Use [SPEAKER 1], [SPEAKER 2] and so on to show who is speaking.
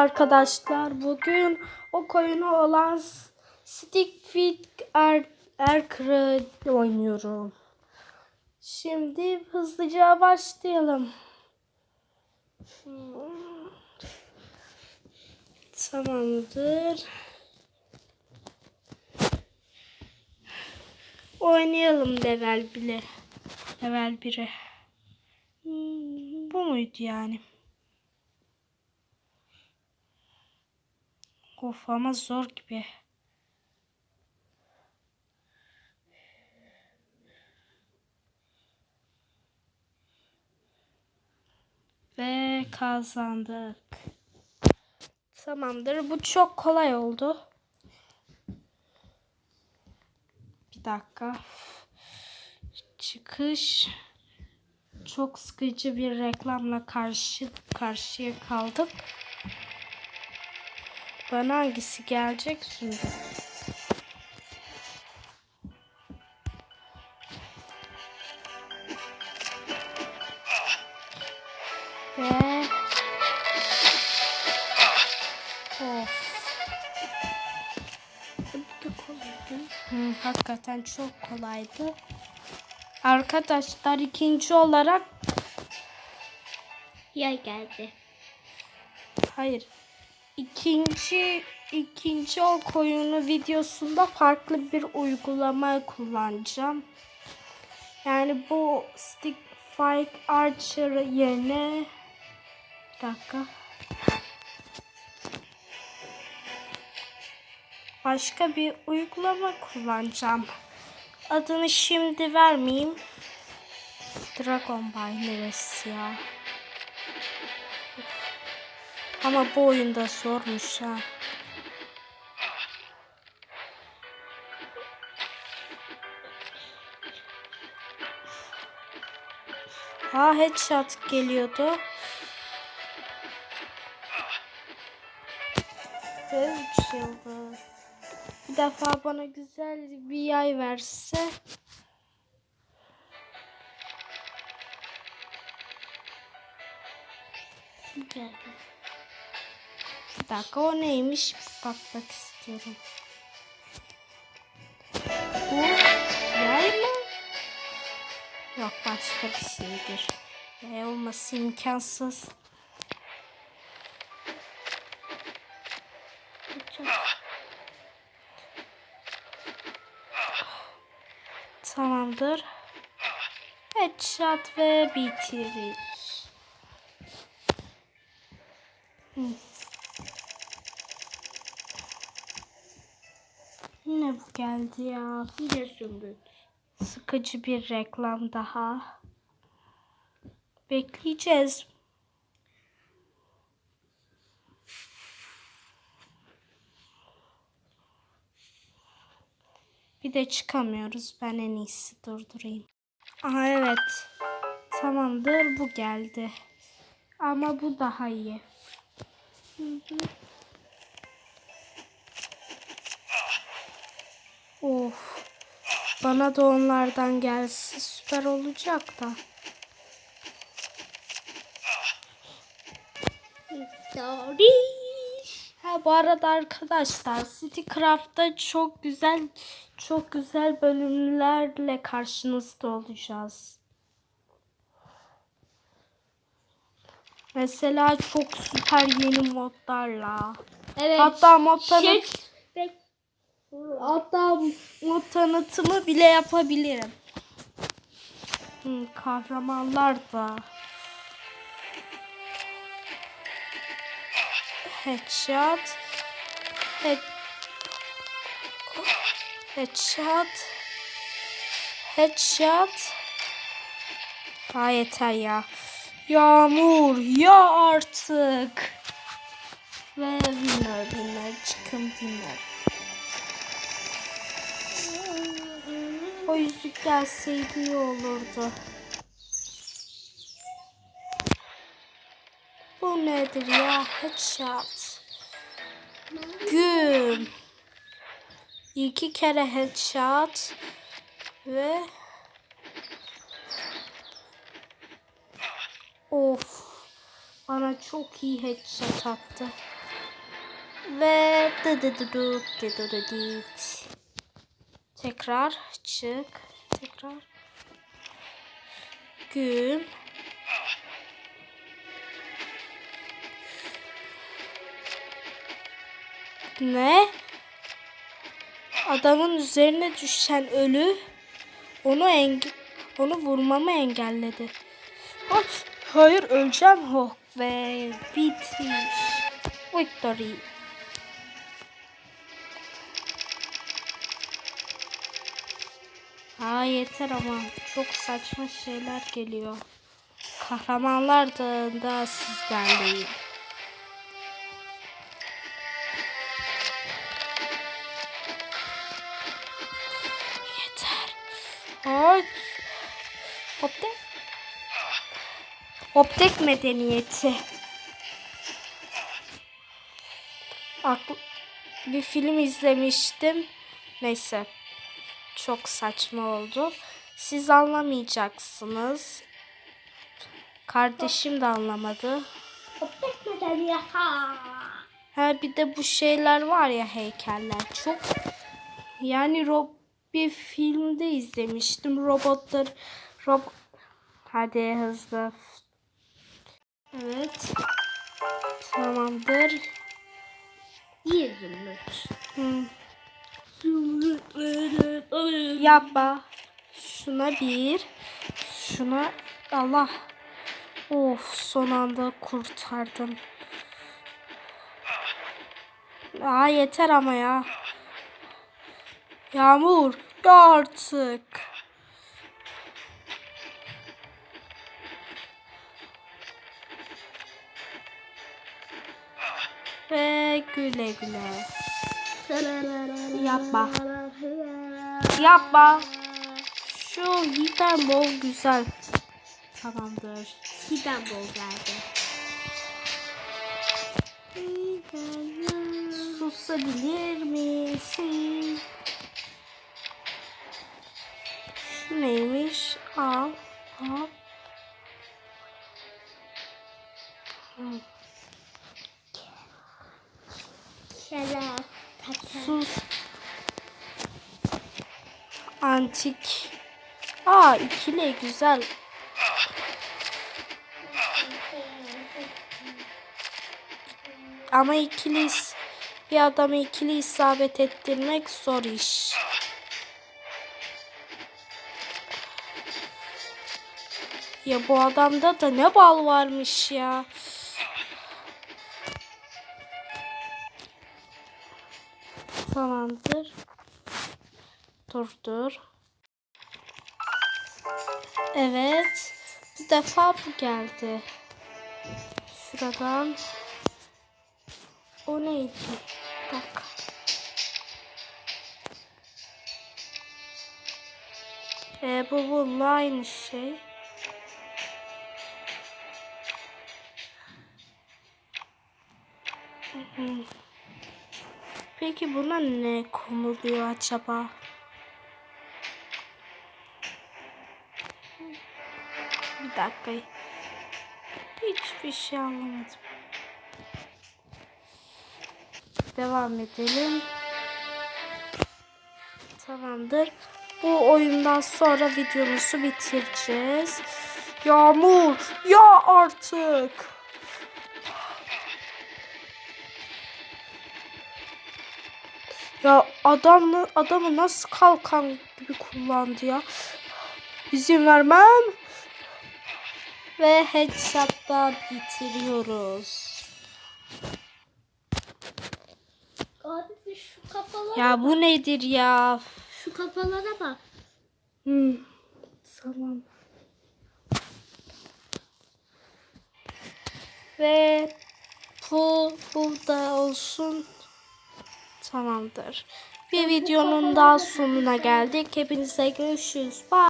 [SPEAKER 1] Arkadaşlar bugün o koyunu olan Stick Fit Er oynuyorum. Şimdi hızlıca başlayalım. Tamamdır. Oynayalım level bile. Level 1'e. Hmm, Bu muydu yani? Of ama zor gibi. Ve kazandık. Tamamdır. Bu çok kolay oldu. Bir dakika. Çıkış. Çok sıkıcı bir reklamla karşı karşıya kaldım. Bana hangisi gelecek şimdi? Ve Of. Hı, hakikaten çok kolaydı. Arkadaşlar ikinci olarak
[SPEAKER 2] Yay geldi.
[SPEAKER 1] Hayır. İkinci ikinci o koyunu videosunda farklı bir uygulama kullanacağım. Yani bu Stick Fight Archer yerine bir dakika. Başka bir uygulama kullanacağım. Adını şimdi vermeyeyim. Dragon Ball neresi ya? Ama bu oyunda zormuş ha. Ha headshot geliyordu. Ve 3 yıldız. Bir defa bana güzel bir yay verse.
[SPEAKER 2] Geldi.
[SPEAKER 1] Dakika o neymiş bakmak istiyorum. Bu yay mı? Yok başka bir şeydir. Yay olması imkansız. Tamamdır. Headshot ve bitiriş. Hı. Yine bu geldi ya.
[SPEAKER 2] Bir sümbül.
[SPEAKER 1] Sıkıcı bir reklam daha. Bekleyeceğiz. Bir de çıkamıyoruz. Ben en iyisi durdurayım. Aha evet. Tamamdır bu geldi. Ama bu daha iyi. Hı hı. Of. Bana da onlardan gelse süper olacak da.
[SPEAKER 2] Sorry.
[SPEAKER 1] Ha bu arada arkadaşlar Citycraft'ta çok güzel çok güzel bölümlerle karşınızda olacağız. Mesela çok süper yeni modlarla.
[SPEAKER 2] Evet.
[SPEAKER 1] Hatta mod tanıt
[SPEAKER 2] Şey,
[SPEAKER 1] hatta mod tanıtımı bile yapabilirim. Hı, kahramanlar da. Headshot. Head Headshot. Headshot. Ha yeter ya. Yağmur ya artık. Ve winner winner çıkın winner. O yüzük gelseydi iyi olurdu. Bu nedir ya? Headshot. Güm. İki kere headshot. Ve Of. Bana çok iyi headshot attı. Ve dı dı dı dı dı dı dı dit. Tekrar çık. Tekrar. Gün. Ne? Adamın üzerine düşen ölü onu enge onu vurmamı engelledi. Ay, hayır öleceğim. Oh ve bitmiş. Victory. Aa yeter ama çok saçma şeyler geliyor. Kahramanlar Dağı'nda sizlerleyim. Yeter. Ay. Optek. Optek medeniyeti. Akl bir film izlemiştim. Neyse. Çok saçma oldu. Siz anlamayacaksınız. Kardeşim de anlamadı.
[SPEAKER 2] Ha.
[SPEAKER 1] Bir de bu şeyler var ya heykeller çok yani rob bir filmde izlemiştim robotlar rob hadi hızlı evet tamamdır
[SPEAKER 2] İyi zümrüt.
[SPEAKER 1] Hı. Yapma şuna bir şuna Allah of son anda kurtardım Aa yeter ama ya. Yağmur ya artık. Ve güle güle. Yapma. Yapma. Şu hiperbol güzel. Tamamdır.
[SPEAKER 2] Giden bol geldi.
[SPEAKER 1] Susabilir misin? Şu neymiş? Al. Al.
[SPEAKER 2] Şela. Tata.
[SPEAKER 1] Sus. Antik. Aa ikili güzel. Ama ikili bir adamı ikili isabet ettirmek zor iş. Ya bu adamda da ne bal varmış ya. Tamamdır. Dur dur. Evet. Bu defa bu geldi. Şuradan. O neydi? Dakika. Ee, bu bununla aynı şey. Hı. Peki buna ne konuluyor acaba? Bir dakika. Hiçbir şey anlamadım. Devam edelim. Tamamdır. Bu oyundan sonra videomuzu bitireceğiz. Yağmur, ya artık. Ya adamı adamı nasıl kalkan gibi kullandı ya. İzin vermem. Ve headshot'ta bitiriyoruz.
[SPEAKER 2] Abi şu kafalara
[SPEAKER 1] Ya bu nedir ya?
[SPEAKER 2] Şu kafalara bak.
[SPEAKER 1] Hmm. Tamam. Ve bu burada olsun. Tamamdır. Bir videonun daha sonuna geldik. Hepinize görüşürüz. Bye.